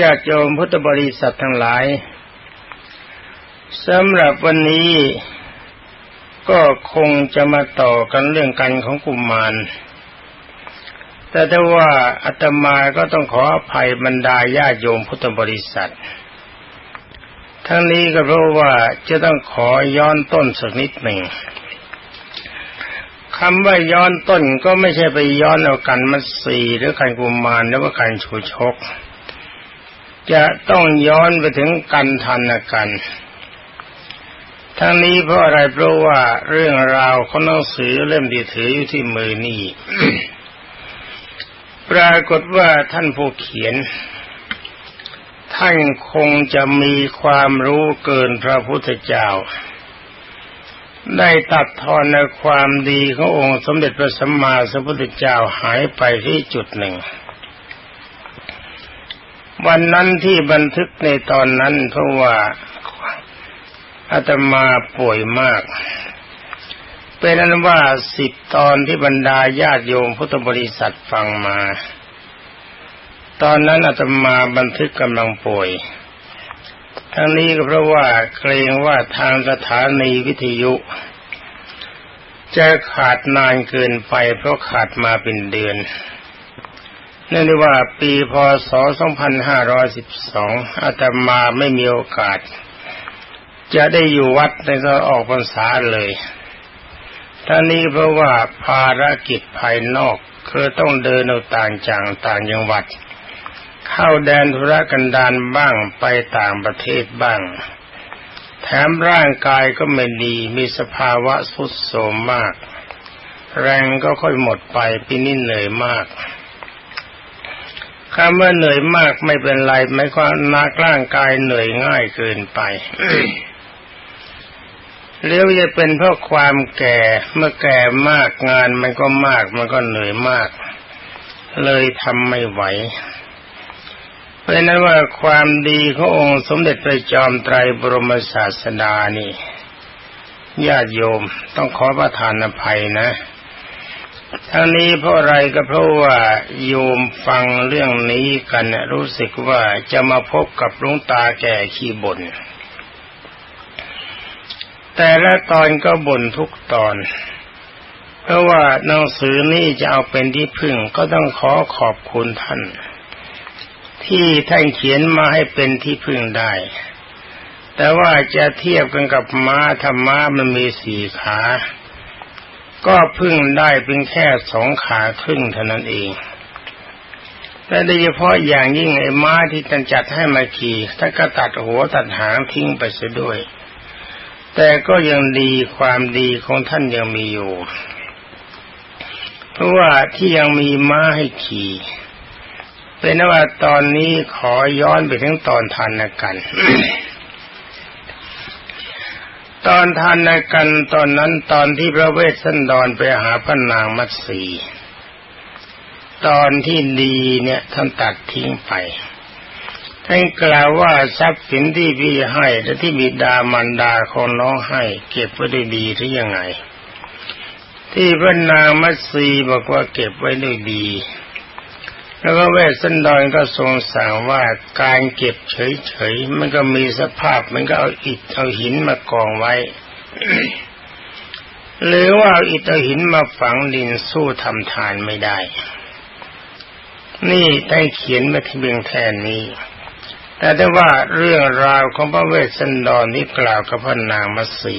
ญาติโยมพุทธบริษัททั้งหลายสำหรับวันนี้ก็คงจะมาต่อกันเรื่องกันของกุมมาร แต่ถ้าว่าอาตมาก็ต้องขออภัยบรรดาญาโยมพุทธบริษัท ทั้งนี้ก็เพราะว่าจะต้องขอย้อนต้นสักนิดหนึ่งคำว่าย้อนต้นก็ไม่ใช่ไปย้อนเอากันมัสีหรือกันกุมมารหรือว่ากันชูชก จะต้องย้อนไปถึงกันทันกัน ทั้งนี้เพราะอะไรเพราะว่าเรื่องราวของหนังสือเล่มที่ถืออยู่ที่มือนี่ปรากฏว่าท่านผู้เขียน ท่านคงจะมีความรู้เกินพระพุทธเจ้า ได้ตัดทอนในความดีขององค์สมเด็จพระสัมมาสัมพุทธเจ้าหายไปที่จุดหนึ่ง วันนั้นที่บันทึกในตอนนั้นเพราะว่าอาตมาป่วยมาก เป็นนั้นว่าสิบตอนที่บรรดาญาติโยมพุทธบริษัทฟังมา ตอนนั้นอาตมาบันทึกกำลังป่วย ทั้งนี้ก็เพราะว่าเกรงว่าทางสถานีวิทยุ จะขาดนานเกินไปเพราะขาดมาเป็นเดือน เนื่องจากว่าปีพศ 2512 อาตมาไม่มีโอกาส จะได้อยู่วัดในตอนออกพรรษาเลยทั้งนี้เพราะว่าภารกิจภายนอกคือต้องเดินเอาต่างจังต่างจังหวัด เข้าแดนธุรกันดารบ้างไปต่างประเทศบ้าง แถมร่างกายก็ไม่ดีมีสภาวะสุดโทมมาก แรงก็ค่อยหมดไปปีนี้เหนื่อยมาก คำว่าเหนื่อยมากไม่เป็นไรไม่ความนักร่างกายเหนื่อยง่ายเกินไปเรียกจะเป็นเพราะความแก่เมื่อแก่มากงานมันก็มากมันก็เหนื่อยมาก เลยทำไม่ไหวเพราะนั้นว่าความดีขององค์สมเด็จพระจอมไตรบรมศาสดานี่ญาติโยมต้องขอประทานอภัยนะ ทั้งนี้เพราะอะไรก็เพราะว่าโยมฟังเรื่องนี้กันรู้สึกว่าจะมาพบกับลุงตาแก่ขี้บน่นแต่ละตอนก็บ่นทุกตอน เพราะว่าหนังสือนี้จะเอาเป็นที่พึ่งก็ต้องขอขอบคุณท่าน ที่ท่านเขียนมาให้เป็นที่พึ่งได้ แต่ว่าจะเทียบกันกับม้าธรรมะมันมีสี่ขา ก็พึ่งได้เป็นแค่สองขาครึ่งเท่านั้นเองแต่โดยเฉพาะอย่างยิ่งไอ้ม้าที่ท่านจัดให้มาขี่ท่านก็ตัดหัวตัดหางทิ้งไปเสียด้วย แต่ก็ยังดีความดีของท่านยังมีอยู่ เพราะว่าที่ยังมีม้าให้ขี่ เป็นว่าตอนนี้ขอย้อนไปถึงตอนทานกัน ตอนทานกันตอนนั้นตอนที่พระเวสสันดรไปหาพระนางมัตสี ตอนที่ดีเนี่ยท่านตัดทิ้งไปท่านกล่าวว่าทรัพย์สินที่พี่ให้และที่บิดามันดาของน้องให้ เก็บไว้ได้ดีหรือยังไง ที่พระนางมัตสีบอกว่าเก็บไว้ได้ดี แล้วก็เวสสันดรก็ทรงสั่งว่าการเก็บเฉยๆมันก็มีสภาพมันก็เอาอิฐเอาหินมากองไว้ หรือว่าเอาอิฐเอาหินมาฝังดินสู้ทำทานไม่ได้ นี่ได้เขียนมาที่เบียงแทนนี้ แต่ได้ว่าเรื่องราวของพระเวสสันดรนี้กล่าวกับพระนางมัสี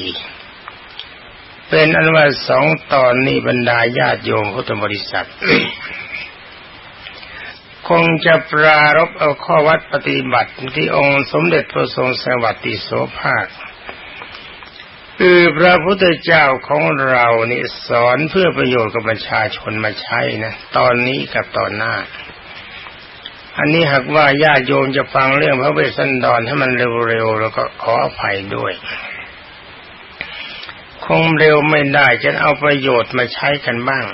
เป็นอันว่าสองตอนนี้บรรดาญาติโยมพุทธบริษัท คงจะปรารบเอาข้อวัดปฏิบัติที่องค์สมเด็จพระทรงสวัสดิโสภาคคือพระพุทธเจ้าของเรานี่สอนเพื่อประโยชน์กับประชาชนมาใช้นะตอนนี้กับตอนหน้า อันนี้หากว่าญาติโยมจะฟังเรื่องพระเวสสันดรให้มันเร็วๆแล้วก็ขออภัยด้วย คงเร็วไม่ได้จะเอาประโยชน์มาใช้กันบ้าง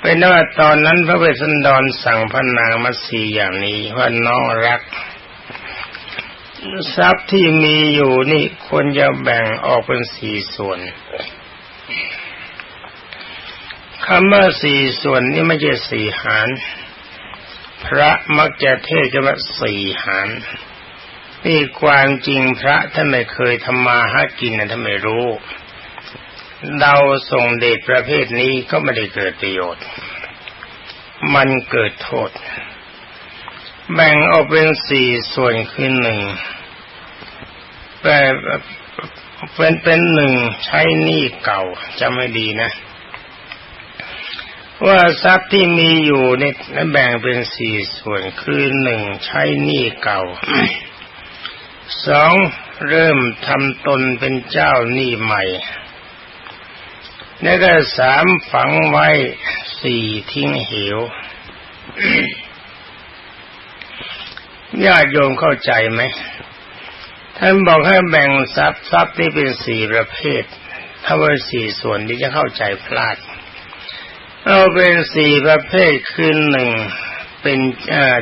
เป็นว่าตอนนั้นพระเวสสันดรสั่งพระนางมัสีอย่างนี้ว่าน้องรัก ทรัพย์ที่มีอยู่นี่ควรจะแบ่งออกเป็นสี่ส่วนคำว่าสี่ส่วนนี่ไม่ใช่สี่หาร พระมักจะเทศกันว่าสี่หารนี่ความจริงพระท่านไม่เคยทำมาหากินนะท่านไม่รู้ เดาส่งเดชประเภทนี้ก็ไม่ได้เกิดประโยชน์ มันเกิดโทษ แบ่งออกเป็นสี่ส่วนคือหนึ่งแปลเป็นเป็นหนึ่งใช้หนี้เก่าจะไม่ดีนะ ว่าทรัพย์ที่มีอยู่เนี่ยแบ่งเป็นสี่ส่วนคือหนึ่งใช้หนี้เก่าสองเริ่มทำตนเป็นเจ้าหนี้ใหม่ แล้วก็สามฝังไว้สี่ทิ้งเหวญาติโยมเข้าใจไหมท่านบอกให้แบ่งทรัพย์ทรัพย์ที่เป็นสี่ประเภทถ้าว่าสี่ส่วนที่จะเข้าใจพลาดเอาเป็นสี่ประเภทคือหนึ่งเป็น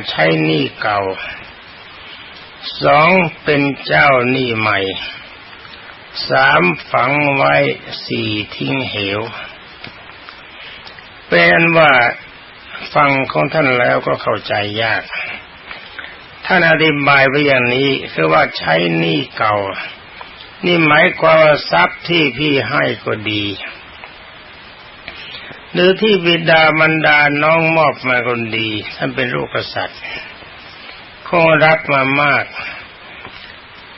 ใช้หนี้เก่าสองเป็นเจ้าหนี้ใหม่ สามฝังไว้สี่ทิ้งเหว เป็นว่าฟังของท่านแล้วก็เข้าใจยาก ท่านอธิบายไว้อย่างนี้คือว่าใช้หนี้เก่า นี่หมายความว่าทรัพย์ที่พี่ให้ก็ดี หรือที่บิดามันดาน้องมอบมาคนดี ท่านเป็นลูกกษัตริย์คงรักมามาก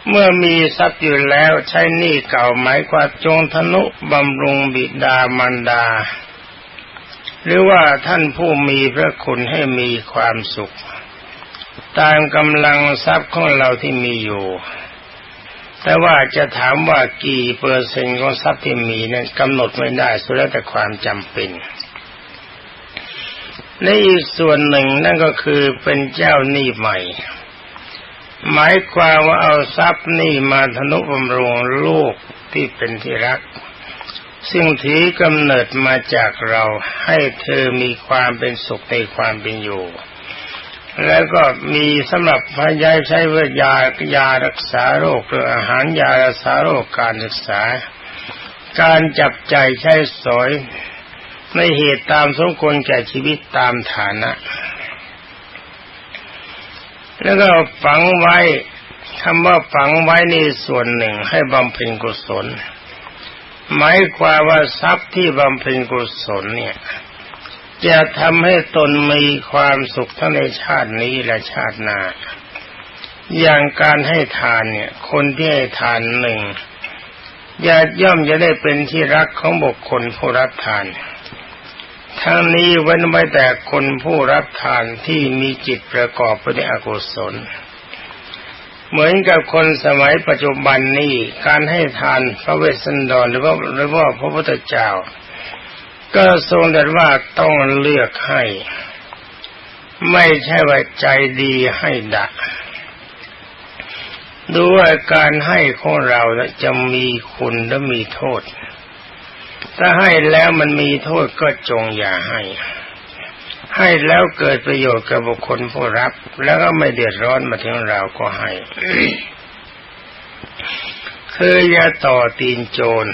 เมื่อมีทรัพย์อยู่แล้วใช้หนี้เก่าหมายความจงทนุบำรุงบิดามันดา หรือว่าท่านผู้มีพระคุณให้มีความสุข ตามกำลังทรัพย์ของเราที่มีอยู่ แต่ว่าจะถามว่ากี่เปอร์เซ็นต์ของทรัพย์ที่มีนั้นกำหนดไม่ได้สุดแล้วแต่ความจำเป็นในอีกส่วนหนึ่งนั่นก็คือเป็นเจ้าหนี้ใหม่ หมายความว่าเอาทรัพย์นี่มาทนุบำรุงลูกที่เป็นที่รัก ซึ่งถือกำเนิดมาจากเราให้เธอมีความเป็นสุขในความเป็นอยู่ แล้วก็มีสำหรับพยายใช้เวทยายารักษาโรคหรืออาหารยารักษาโรคการศึกษา การจับใจใช้สอยในเหตุตามสมควรแก่ชีวิตตามฐานะ แล้วก็ฝังไว้คำว่าฝังไว้ในส่วนหนึ่งให้บำเพ็ญกุศล หมายความว่าทรัพย์ที่บำเพ็ญกุศลเนี่ย จะทำให้ตนมีความสุขทั้งในชาตินี้และชาติหน้าอย่างการให้ทานเนี่ย คนที่ให้ทานหนึ่งอย่าย่อมจะได้เป็นที่รักของบุคคลผู้รับทาน ทั้งนี้เว้นไว้แต่คนผู้รับทานที่มีจิตประกอบไปด้วยอกุศล เหมือนกับคนสมัยปัจจุบันนี้การให้ทานพระเวสสันดรหรือว่าหรือว่าพระพุทธเจ้า ก็ทรงตรัสว่าต้องเลือกให้ ไม่ใช่ว่าใจดีให้ดะดูว่าการให้ของเราจะมีคุณและมีโทษ ถ้าให้แล้วมันมีโทษก็จงอย่าให้ ให้แล้วเกิดประโยชน์กับบุคคลผู้รับ แล้วก็ไม่เดือดร้อนมาถึงเราก็ให้คืออย่าต่อตีนโจร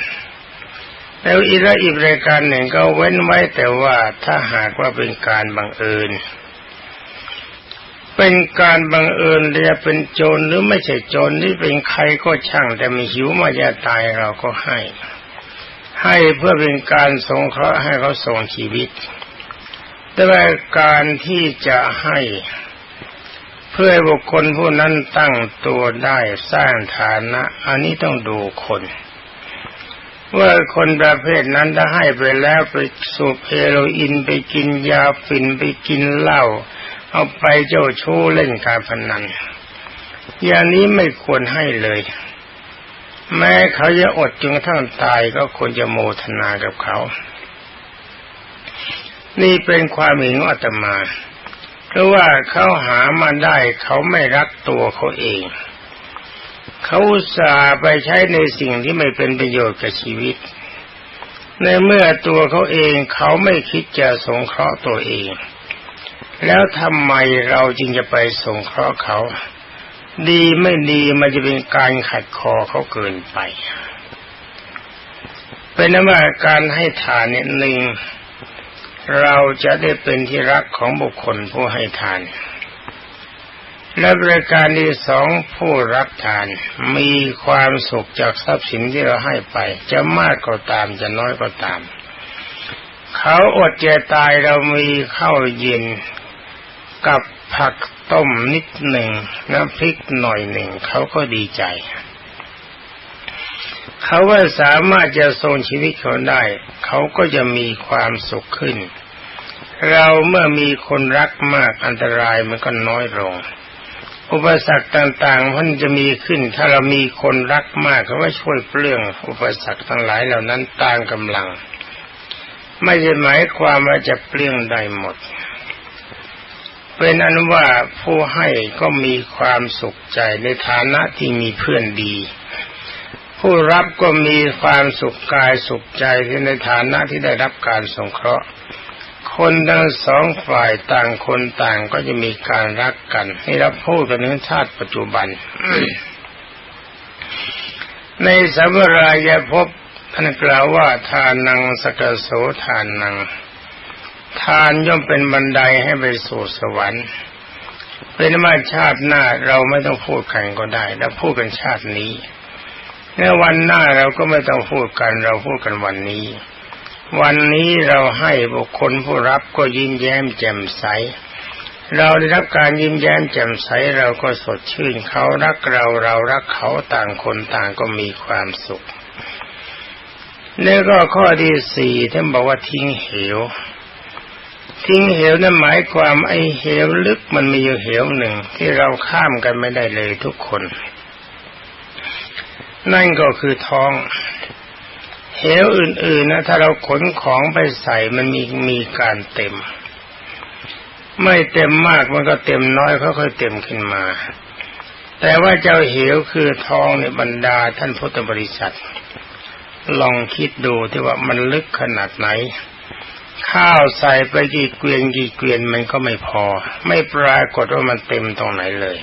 แล้วอีกละอีกรายการหนึ่งก็เว้นไว้แต่ว่าถ้าหากว่าเป็นการบังเอิญ เป็นการบังเอิญจะเป็นโจรหรือไม่ใช่โจรนี่เป็นใครก็ช่างแต่มีหิวมาจะตายเราก็ให้ ให้เพื่อเป็นการสงเคราะห์ให้เขาส่งชีวิต แต่ว่าการที่จะให้เพื่อบุคคลผู้นั้นตั้งตัวได้สร้างฐานะ อันนี้ต้องดูคนว่าคนประเภทนั้นถ้าให้ไปแล้วไปสูบเฮโรอีนไปกินยาฝิ่นไปกินเหล้าเอาไปเจ้าชู้เล่นการพนันอย่างนี้ไม่ควรให้เลย แม้เขาจะอดจนกระทั่งตายก็ควรจะโมทนากับเขา นี่เป็นความเห็นอาตมา เพราะว่าเขาหามาได้เขาไม่รักตัวเขาเอง เขาสาไปใช้ในสิ่งที่ไม่เป็นประโยชน์กับชีวิต ในเมื่อตัวเขาเองเขาไม่คิดจะสงเคราะห์ตัวเอง แล้วทำไมเราจึงจะไปสงเคราะห์เขา ดีไม่ดีมันจะเป็นการขัดคอเขาเกินไป เป็นนว่าการให้ทานเนี่ยหนึ่งเราจะได้เป็นที่รักของบุคคลผู้ให้ทาน และบริการที่สองผู้รับทานมีความสุขจากทรัพย์สินที่เราให้ไป จะมากก็ตามจะน้อยก็ตาม เขาอดจะตายเรามีข้าวเย็นกับผัก ต้มนิดหนึ่งน้ำพริกหน่อยหนึ่งเขาก็ดีใจ เขาว่าสามารถจะทรงชีวิตเขาได้ เขาก็จะมีความสุขขึ้น เราเมื่อมีคนรักมากอันตรายมันก็น้อยลง อุปสรรคต่างๆมันจะมีขึ้น ถ้าเรามีคนรักมากเขาว่าช่วยเปลื้องอุปสรรคทั้งหลายเหล่านั้นตามกำลัง ไม่ใช่หมายความว่าจะเปลื้องได้หมด เป็นอันว่าผู้ให้ก็มีความสุขใจในฐานะที่มีเพื่อนดี ผู้รับก็มีความสุขกายสุขใจที่ในฐานะที่ได้รับการสงเคราะห์ คนทั้งสองฝ่ายต่างคนต่างก็จะมีการรักกัน ให้รับพูดกันในชาติปัจจุบัน ในสัมรายภพท่านกล่าวว่าทานังสกโสทานัง ทานย่อมเป็นบันไดให้ไปสู่สวรรค์ เป็นมาชาติหน้าเราไม่ต้องพูดกันก็ได้เราพูดกันชาตินี้ในวันหน้าเราก็ไม่ต้องพูดกัน เราพูดกันวันนี้ วันนี้เราให้บุคคลผู้รับก็ยิ้มแย้มแจ่มใส เราได้รับการยิ้มแย้มแจ่มใสเราก็สดชื่นเขารักเราเรารักเขาต่างคนต่างก็มีความสุขนี่ก็ข้อที่สี่ท่านบอกว่าทิ้งเหว ทิ้งเหวนั่นหมายความไอ้เหวลึกมันมีอยู่เหวหนึ่งที่เราข้ามกันไม่ได้เลยทุกคน นั่นก็คือท้อง เหวอื่นๆนะถ้าเราขนของไปใส่มันมีมีการเต็ม ไม่เต็มมากมันก็เต็มน้อยค่อยๆเต็มขึ้นมา แต่ว่าเจ้าเหวคือท้องในบรรดาท่านพุทธบริษัท ลองคิดดูที่ว่ามันลึกขนาดไหน ข้าวใส่ไปกี่เกวียนกี่เกวียนมันก็ไม่พอ ไม่ปรากฏว่ามันเต็มตรงไหนเลย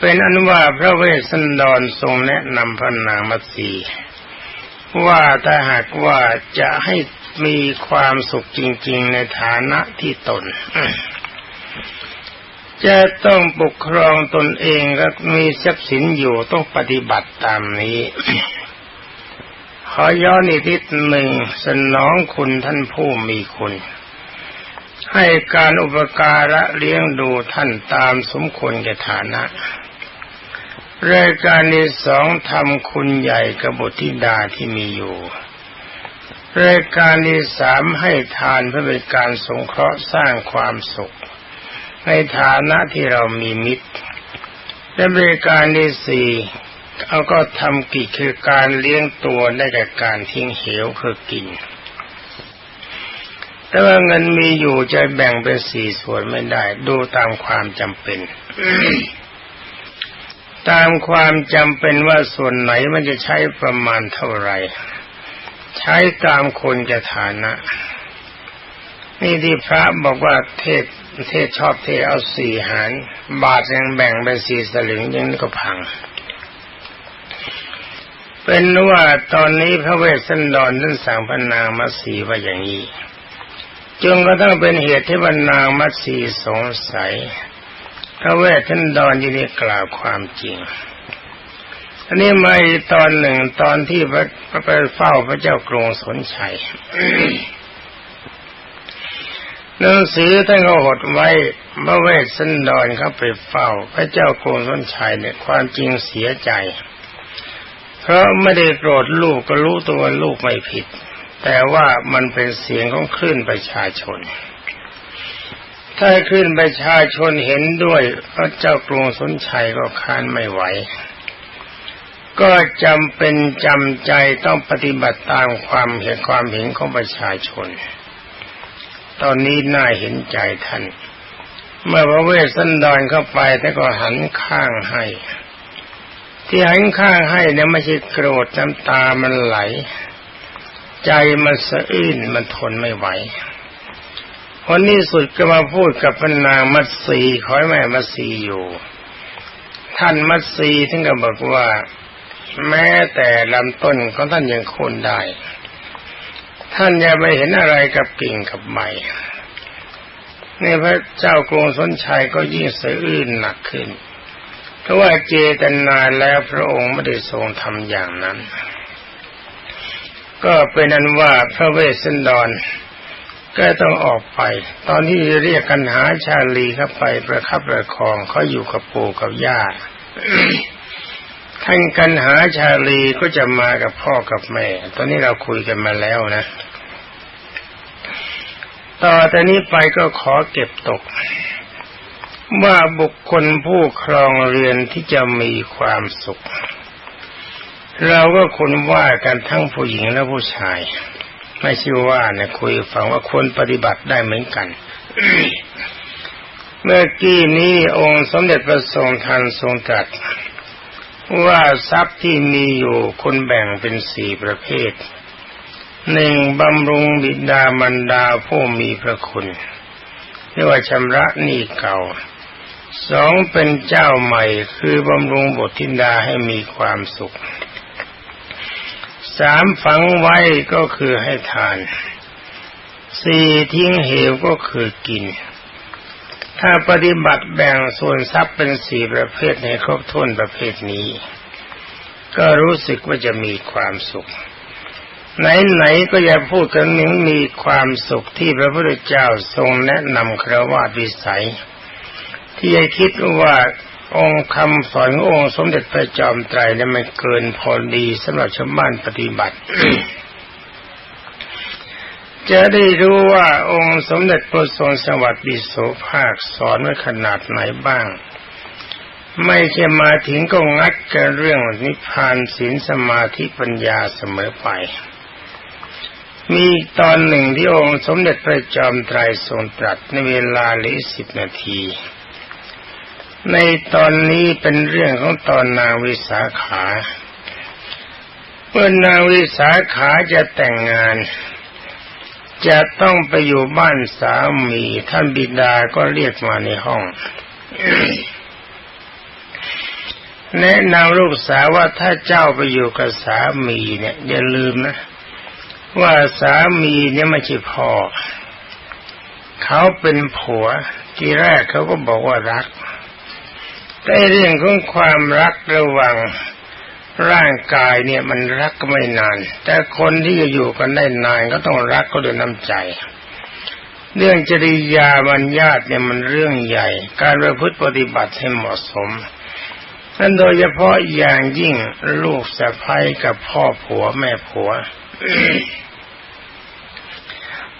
เป็นอนุว่าพระเวสสันดรทรงแนะนำพระนางมัตสีว่าถ้าหากว่าจะให้มีความสุขจริง ๆ ในฐานะที่ตน จะต้องปกครองตนเองและมีทรัพย์สินอยู่ต้องปฏิบัติตามนี้ ขอย้อนอีกนิดหนึ่งสนองคุณท่านผู้มีคุณ ให้การอุปการะเลี้ยงดูท่านตามสมควรแก่ฐานะรายการที่สองทำคุณใหญ่กับบุตรธิดาที่มีอยู่รายการที่สามให้ทานเพื่อเป็นการสงเคราะห์สร้างความสุข ในฐานะที่เรามีมิตรและบริการที่สี่ เอาก็ทำกิจคือการเลี้ยงตัวได้แก่การทิ้งเหวคือกิน แต่ว่าเงินมีอยู่จะแบ่งเป็นสี่ส่วนไม่ได้ ดูตามความจำเป็น ตามความจำเป็นว่าส่วนไหนมันจะใช้ประมาณเท่าไหร่ ใช้ตามคนจะฐานะ นี่ที่พระบอกว่าเทศเทศชอบเทเอาสี่หาร บาทยังแบ่งเป็นสี่สลึงยังก็พัง เป็นว่าตอนนี้พระเวสสันดรท่านสั่งพนางมัสีว่าอย่างนี้จงก็ต้องเป็นเหตุที่พนางมัสีสงสัย พระเวสสันดรยินดีกล่าวความจริงอันนี้มาอีกตอนหนึ่งตอนที่พระไปเฝ้าพระเจ้ากรุงสนชัยหนังสือท่านก็หดไว้พระเวสสันดรเขาไปเฝ้า พระเจ้ากรุงสนชัยเนี่ยความจริงเสียใจ เพราะไม่ได้โกรธลูกก็รู้ตัวลูกไม่ผิด แต่ว่ามันเป็นเสียงของคลื่นประชาชน ถ้าคลื่นประชาชนเห็นด้วยพระเจ้ากรุงสนชัยก็ค้านไม่ไหว ก็จำเป็นจำใจต้องปฏิบัติตามความเห็นความเห็นของประชาชน ตอนนี้น่าเห็นใจท่าน เมื่อพระเวสสันดรเข้าไปท่านก็หันข้างให้ ที่หันข้างให้เนี่ยไม่ใช่โกรธน้ำตามันไหล ใจมันสะอื้นมันทนไม่ไหวคนนี้สุดก็มาพูดกับพนางมัตสีขอให้แม่มัตสีอยู่ ท่านมัตสีท่านก็บอกว่า แม้แต่ลำต้นของท่านยังโคนได้ ท่านอย่าไปเห็นอะไรกับกิ่งกับใบนี่พระเจ้ากรุงสนชัยก็ยิ่งสะอื้นหนักขึ้น ราะว่าเจตนาแล้วพระองค์ไม่ได้ทรงทำอย่างนั้น ก็เป็นนั้นว่าพระเวสสันดร ก็ต้องออกไป ตอนที่เรียกกันหาชาลีเข้าไปประคับประคองเขาอยู่กับปู่กับย่าท่านกันหาชาลีก็จะมากับพ่อกับแม่ ตอนนี้เราคุยกันมาแล้วนะ ต่อแต่นี้ไปก็ขอเก็บตก ว่าบุคคลผู้ครองเรือนที่จะมีความสุข เราก็คนว่ากันทั้งผู้หญิงและผู้ชาย ไม่ใช่ว่านะคุยฟังว่าคนปฏิบัติได้เหมือนกัน เมื่อกี้นี้องค์สมเด็จพระทรงทันทรงตรัสว่าทรัพย์ที่มีอยู่คนแบ่งเป็นสี่ประเภทหนึ่งบำรุงบิดามันดาผู้มีพระคุณเรียกว่าชำระหนี้เก่า สองเป็นเจ้าใหม่คือบำรุงบททินดาให้มีความสุข สามฝังไว้ก็คือให้ทาน สี่ทิ้งเหวก็คือกิน ถ้าปฏิบัติแบ่งส่วนทรัพย์เป็นสี่ประเภทในครบถ้วนประเภทนี้ ก็รู้สึกว่าจะมีความสุข ไหนๆก็อย่าพูดกันหนึ่งมีความสุขที่พระพุทธเจ้าทรงแนะนำครวาวิสัย ที่ให้คิดว่าองค์คำสอนองค์สมเด็จพระจอมไตรเนี่ยมันเกินพอดีสำหรับชาวบ้านปฏิบัติ จะได้รู้ว่าองค์สมเด็จพระทรงสวัสดิโสภาคสอนไว้ขนาดไหนบ้าง ไม่ใช่มาถึงก็งัดกันเรื่องนิพพานศีลสมาธิปัญญาเสมอไป มีตอนหนึ่งที่องค์สมเด็จพระจอมไตรทรงตรัสในเวลาลิสิบนาที ในตอนนี้เป็นเรื่องของตอนนางวิสาขาเมื่อนางวิสาขาจะแต่งงาน จะต้องไปอยู่บ้านสามีท่านบิดาก็เรียกมาในห้อง แนะนำลูกสาวว่าถ้าเจ้าไปอยู่กับสามีเนี่ยอย่าลืมนะ ว่าสามีเนี่ยไม่ใช่พ่อ เขาเป็นผัว ทีแรกเขาก็บอกว่ารัก แต่เรื่องของความรักระหว่างร่างกายเนี่ยมันรักก็ไม่นาน แต่คนที่จะอยู่กันได้นานก็ต้องรักก็ด้วยน้ำใจ เรื่องจริยาบัญญัติเนี่ยมันเรื่องใหญ่ การประพฤติปฏิบัติให้เหมาะสมนั่นโดยเฉพาะอย่างยิ่งลูกสะใภ้กับพ่อผัวแม่ผัว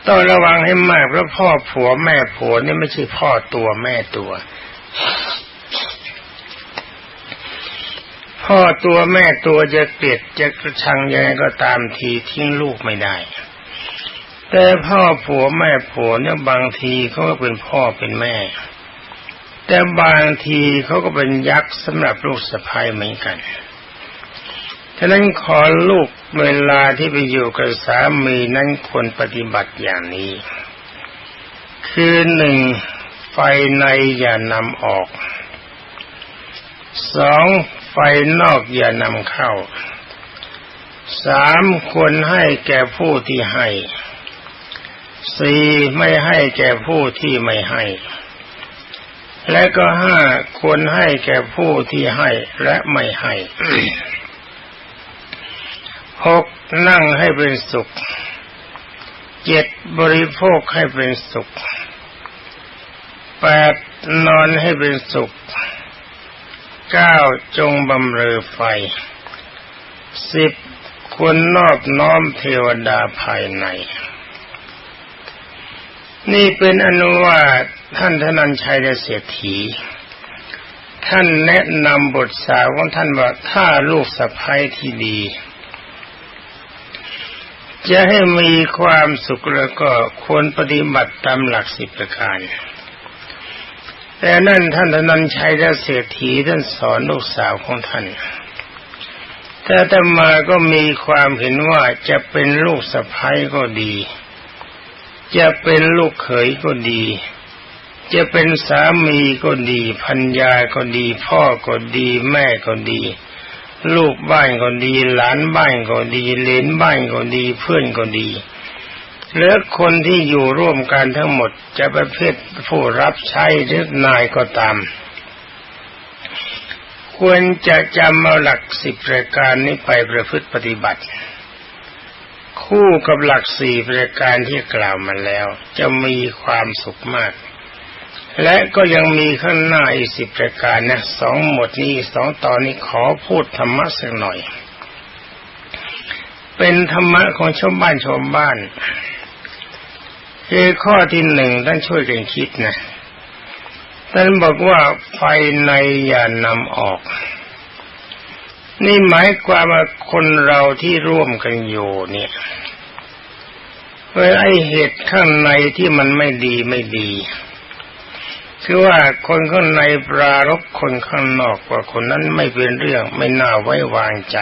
ต้องระวังให้มากเพราะพ่อผัวแม่ผัวนี่ไม่ใช่พ่อตัวแม่ตัว พ่อตัวแม่ตัวจะเกลียดจะกระชังยังไงก็ตามทีทิ้งลูกไม่ได้ แต่พ่อผัวแม่ผัวเนี่ยบางทีเขาก็เป็นพ่อเป็นแม่ แต่บางทีเขาก็เป็นยักษ์สำหรับลูกสะพ้ายเหมือนกันฉะนั้นขอลูกเวลาที่ไปอยู่กับสามีนั้นควรปฏิบัติอย่างนี้ คือหนึ่งไฟในอย่านำออกสองไฟ ไฟนอกอย่านำเข้าสามควรให้แก่ผู้ที่ให้สี่ไม่ให้แก่ผู้ที่ไม่ให้ และก็ห้าควรให้แก่ผู้ที่ให้และไม่ให้หกนั่งให้เป็นสุขเจ็ดบริโภคให้เป็นสุขแปดนอนให้เป็นสุข เก้าจงบำเรอไฟสิบควรนอบน้อมเทวดาภายใน นี่เป็นอนุว่าท่านธนัญชัยเศรษฐี ท่านแนะนำบทสาวของท่านว่าถ้าลูกสะพ้ายที่ดี จะให้มีความสุขแล้วก็ควรปฏิบัติตามหลักสิบประการ แต่นั่นท่านธนันชัยและเศรษฐีท่านสอนลูกสาวของท่าน แต่ธรรมาก็มีความเห็นว่าจะเป็นลูกสะพ้ายก็ดี จะเป็นลูกเขยก็ดี จะเป็นสามีก็ดีพันยาก็ดี พ่อก็ดีแม่ก็ดี ลูกบ้านก็ดี หลานบ้านก็ดี เลนบ้านก็ดีเพื่อนก็ดี หรือคนที่อยู่ร่วมกันทั้งหมดจะประเภทผู้รับใช้หรือนายก็ตาม ควรจะจำเอาหลักสิบประการนี้ไปประพฤติปฏิบัติ คู่กับหลักสี่ประการที่กล่าวมาแล้ว จะมีความสุขมาก และก็ยังมีข้างหน้าอีกสิบประการนะสองหมดนี้สองตอนนี้ขอพูดธรรมะสักหน่อย เป็นธรรมะของชาวบ้านชาวบ้าน คือข้อที่หนึ่งท่านช่วยกันคิดนะท่านบอกว่าไฟในอย่านำออก นี่หมายความว่าคนเราที่ร่วมกันอยู่เนี่ยเมื่อไอเหตุข้างในที่มันไม่ดีไม่ดี คือว่าคนข้างในปรารบคนข้างนอกว่าคนนั้นไม่เป็นเรื่องไม่น่าไว้วางใจ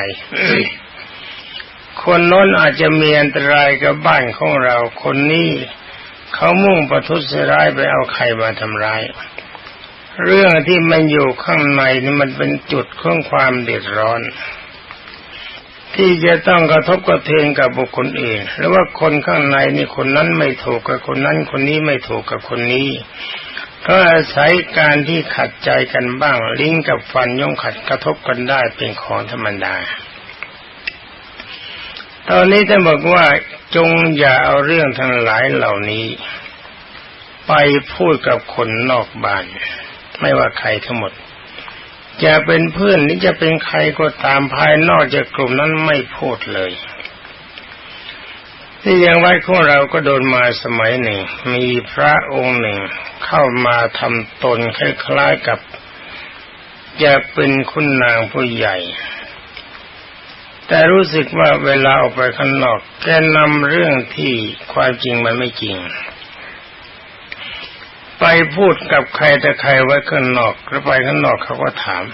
คนน้นอาจจะมีอันตรายกับบ้านของเรา คนนี้ เขามุ่งประทุษร้ายไปเอาใครมาทำร้าย เรื่องที่มันอยู่ข้างในนี่มันเป็นจุดของความเดือดร้อน ที่จะต้องกระทบกระเทือนกับบุคคลอื่นหรือว่าคนข้างในนี่คนนั้นไม่ถูกกับคนนั้นคนนี้ไม่ถูกกับคนนี้ก็อาศัยการที่ขัดใจกันบ้าง ลิ้นกับฟันย่อมขัดกระทบกันได้เป็นของธรรมดา ตอนนี้ท่านบอกว่าจงอย่าเอาเรื่องทั้งหลายเหล่านี้ ไปพูดกับคนนอกบ้าน ไม่ว่าใครทั้งหมด จะเป็นเพื่อนหรือจะเป็นใครก็ตามภายนอกจากกลุ่มนั้นไม่พูดเลย ที่ยังไว้ของเราก็โดนมาสมัยหนึ่ง มีพระองค์หนึ่งเข้ามาทำตนคล้ายๆกับจะเป็นคุณนางผู้ใหญ่ แต่รู้สึกว่าเวลาออกไปข้างนอก แกนำเรื่องที่ความจริงมันไม่จริง ไปพูดกับใครแต่ใครไว้ข้างนอกแล้วไปข้างนอกเขาก็ถาม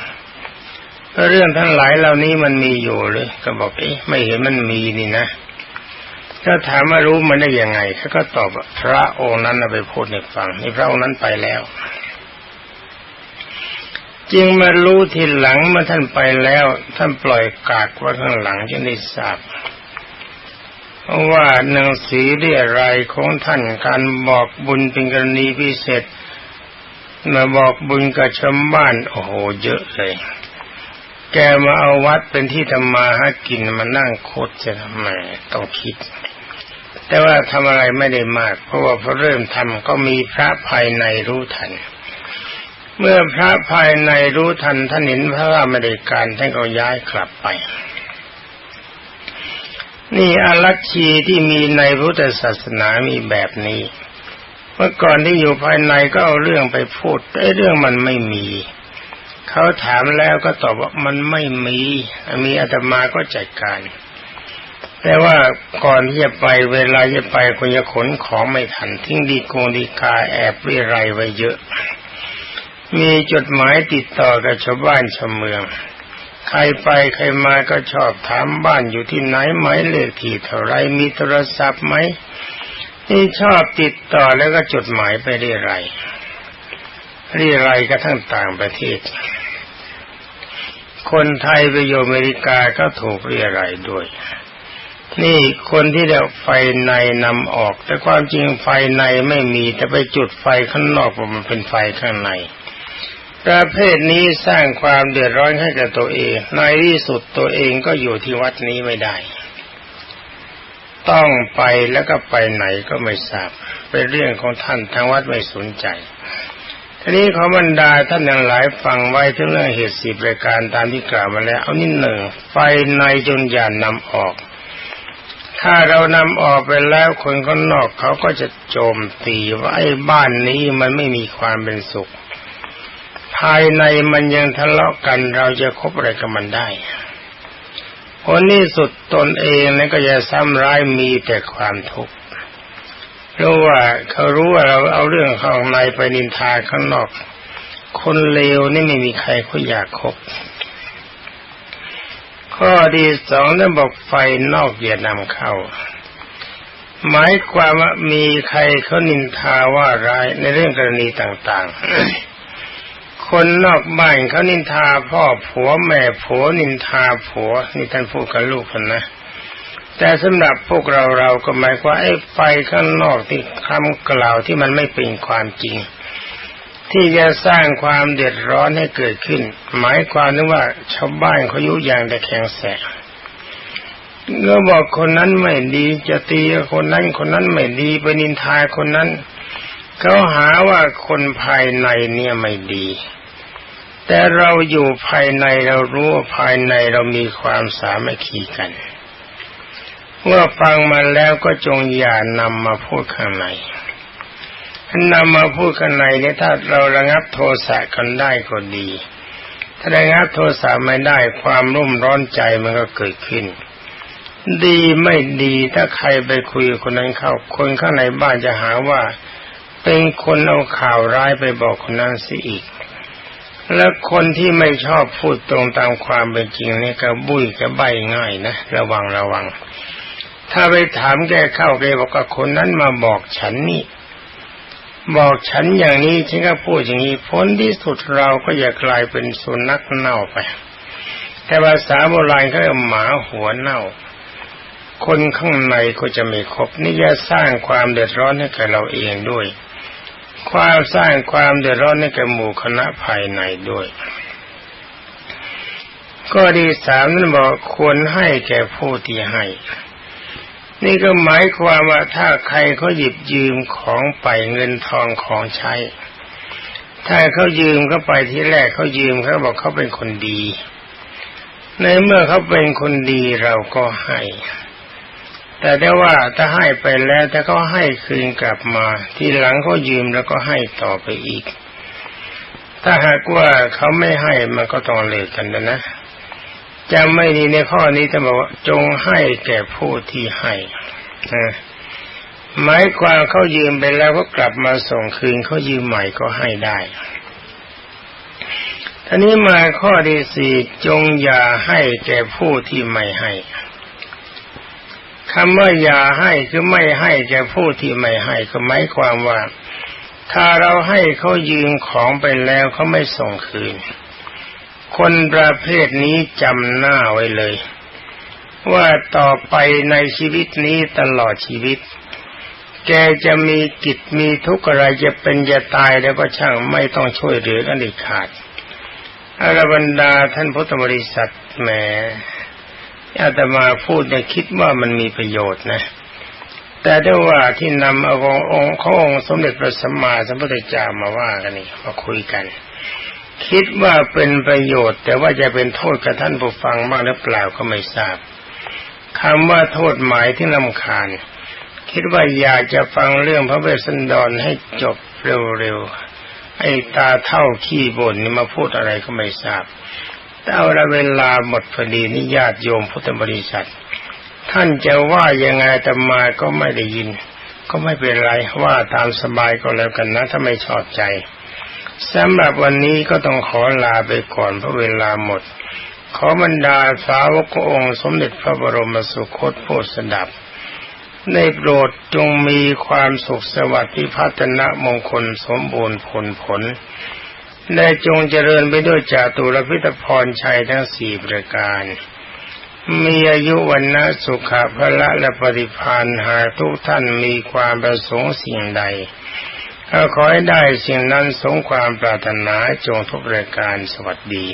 เรื่องทั้งหลายเหล่านี้มันมีอยู่หรือก็บอกเอ๊ะไม่เห็นมันมีนี่นะถ้าถามว่ารู้มันได้ยังไงเขาก็ตอบว่าพระองค์นั้นไปพูดในฟังนี่พระองค์นั้นไปแล้ว จึงมารู้ทีหลังเมื่อท่านไปแล้ว ท่านปล่อยกากไว้ข้างหลังจึงได้ทราบว่าหนังสือเรียรายของท่านการบอกบุญเป็นกรณีพิเศษมาบอกบุญกับชาวบ้านโอ้โหเยอะเลย แกมาเอาวัดเป็นที่ทำมาหากินมานั่งโคตรจะทำไมต้องคิด แต่ว่าทำอะไรไม่ได้มาก เพราะว่าพอเริ่มทำก็มีพระภายในรู้ทัน เมื่อพระภายในรู้ทันท่านเห็นพระราไม่ได้การท่านก็ย้ายกลับไป นี่อรัชชีที่มีในพุทธศาสนามีแบบนี้ เมื่อก่อนที่อยู่ภายในก็เอาเรื่องไปพูดแต่เรื่องมันไม่มี เขาถามแล้วก็ตอบว่ามันไม่มี มีอาตมาก็จัดการ แต่ว่าก่อนที่จะไปเวลาจะไปคุณจะขนของไม่ทันทิ้งดีโกงดีกาแอบวิไรไว้เยอะ มีจดหมายติดต่อกับชาวบ้านชาวเมือง ใครไปใครมาก็ชอบถามบ้านอยู่ที่ไหนไหมเลขที่เท่าไรมีโทรศัพท์ไหมนี่ชอบติดต่อแล้วก็จดหมายไปเรื่อยไรเรื่อยไรก็ทั้งต่างประเทศ คนไทยไปอยู่อเมริกาก็ถูกเรียไรด้วย นี่คนที่เดียวไฟในนำออก แต่ความจริงไฟในไม่มีแต่ไปจุดไฟข้างนอกมันเป็นไฟข้างใน ประเภทนี้สร้างความเดือดร้อนให้กับตัวเองในที่สุดตัวเองก็อยู่ที่วัดนี้ไม่ได้ ต้องไปแล้วก็ไปไหนก็ไม่ทราบ เป็นเรื่องของท่านทางวัดไม่สนใจทีนี้ขอบรรดาท่านยังหลายฟังไว้ถึงเรื่องเหตุสิบรายการตามที่กล่าวมาแล้ว เอานิดหนึ่งไฟในจนยานนำออก ถ้าเรานำออกไปแล้วคนข้างนอกเขาก็จะโจมตีว่าไอ้บ้านนี้มันไม่มีความเป็นสุขายในมันยังทะเลาะกันเราจะคบอะไรกับมันได้คนนี้สุดตนเองนั่นก็จะซ้ำร้ายมีแต่ความทุกข์เพราะว่าเขารู้ว่าเราเอาเรื่องข้างในไปนินทาข้างนอก คนเลวนี่ไม่มีใครเขาอยากคบ ข้อที่สองนั่นบอกไฟนอกอย่านำเข้า หมายความว่ามีใครเขานินทาว่าร้ายในเรื่องกรณีต่าง ๆ คนนอกบ้านเขานินทาพ่อผัวแม่ผัวนินทาผัวนี่ท่านพูดกับลูกคนนะ แต่สำหรับพวกเราเราก็หมายว่าไอ้ไฟข้างนอกที่คำกล่าวที่มันไม่เป็นความจริง ที่จะสร้างความเดือดร้อนให้เกิดขึ้น หมายความนึกว่าชาวบ้านเขายุยางแต่แข็งแสงก็บอกคนนั้นไม่ดีจะตีคนนั้นคนนั้นไม่ดีไปนินทาคนนั้น เขาหาว่าคนภายในเนี่ยไม่ดี แต่เราอยู่ภายในเรารู้ภายในเรามีความสามัคคีกัน เมื่อฟังมาแล้วก็จงอย่านำมาพูดข้างในนำมาพูดข้างในเนี่ยถ้าเราระงับโทสะกันได้ก็ดี ถ้าระงับโทสะไม่ได้ความรุ่มร้อนใจมันก็เกิดขึ้นดีไม่ดีถ้าใครไปคุยคนนั้นเข้า คนข้างในบ้านจะหาว่า เป็นคนเอาข่าวร้ายไปบอกคนนั้นสิอีก และคนที่ไม่ชอบพูดตรงตามความเป็นจริงนี่ก็บุ้ยก็ใบง่ายนะระวังระวัง ถ้าไปถามแกเข้าแกบอกว่าคนนั้นมาบอกฉันนี่ บอกฉันอย่างนี้ฉันก็พูดอย่างนี้ผลที่สุดเราก็จะกลายเป็นสุนัขเน่าไป แต่ภาษาโบราณเขาเรียกหมาหัวเน่าคนข้างในก็จะไม่ครบนี่จะสร้างความเดือดร้อนให้กับเราเองด้วย ความสร้างความเดือดร้อนให้กับหมู่คณะภายในด้วย ก็ดีสามนั้นบอกควรให้แก่ผู้ที่ให้ นี่ก็หมายความว่าถ้าใครเขาหยิบยืมของไปเงินทองของใช้ ถ้าเขายืมเขาไปที่แรกเขายืมเขาบอกเขาเป็นคนดี ในเมื่อเขาเป็นคนดีเราก็ให้ แต่ได้ว่าถ้าให้ไปแล้วถ้าเขาให้คืนกลับมา ทีหลังเขายืมแล้วก็ให้ต่อไปอีก ถ้าหากว่าเขาไม่ให้มันก็ต้องเลิกกันนะนะจำไม่ดีในข้อนี้จะบอกว่าจงให้แก่ผู้ที่ให้นะหมายความเขายืมไปแล้วก็กลับมาส่งคืนเขายืมใหม่ก็ให้ได้ท่านี้มาข้อที่สี่จงอย่าให้แก่ผู้ที่ไม่ให้ คำว่าอย่าให้คือไม่ให้แก่ผู้ที่ไม่ให้ก็หมายความว่า ถ้าเราให้เขายืมของไปแล้วเขาไม่ส่งคืน คนประเภทนี้จำหน้าไว้เลย ว่าต่อไปในชีวิตนี้ตลอดชีวิต แกจะมีกิจมีทุกข์อะไรจะเป็นจะตายแล้วก็ช่างไม่ต้องช่วยเหลือกันเด็ดขาดอรบรรดาท่านพุทธบริษัทแหม อาตมาพูดได้คิดว่ามันมีประโยชน์นะ แต่ได้ว่าที่นำเอาองค์ขององค์สมเด็จพระสัมมาสัมพุทธเจ้ามาว่ากันนี่มาคุยกัน คิดว่าเป็นประโยชน์ แต่ว่าจะเป็นโทษกับท่านผู้ฟังบ้างหรือเปล่าก็ไม่ทราบคำว่าโทษหมายที่ลำคาญ คิดว่าอยากจะฟังเรื่องพระเวสสันดรให้จบเร็วๆไอ้ตาเท่าขี้บ่นนี่มาพูดอะไรก็ไม่ทราบ เอาละเวลาหมดพอดีนี่ญาติโยมพุทธบริษัท ท่านจะว่ายังไงแต่มาก็ไม่ได้ยิน ก็ไม่เป็นไรว่าตามสบายก็แล้วกันนะถ้าไม่ชอบใจสำหรับวันนี้ก็ต้องขอลาไปก่อนเพราะเวลาหมด ขอบรรดาสาวกองค์ สมเด็จพระบรมสุคตโพสดับ ในโปรดจงมีความสุขสวัสดิ์พิพัฒนมงคลสมบูรณ์ผลผล ได้จงเจริญไปด้วยจาตุรพิธพรชัยทั้งสี่ประการ มีอายุวันนะสุขะพละและปฏิพานหาทุกท่านมีความประสงค์สิ่งใดก็ขอให้ได้สิ่งนั้นสงความปรารถนาจงทุกประการสวัสดี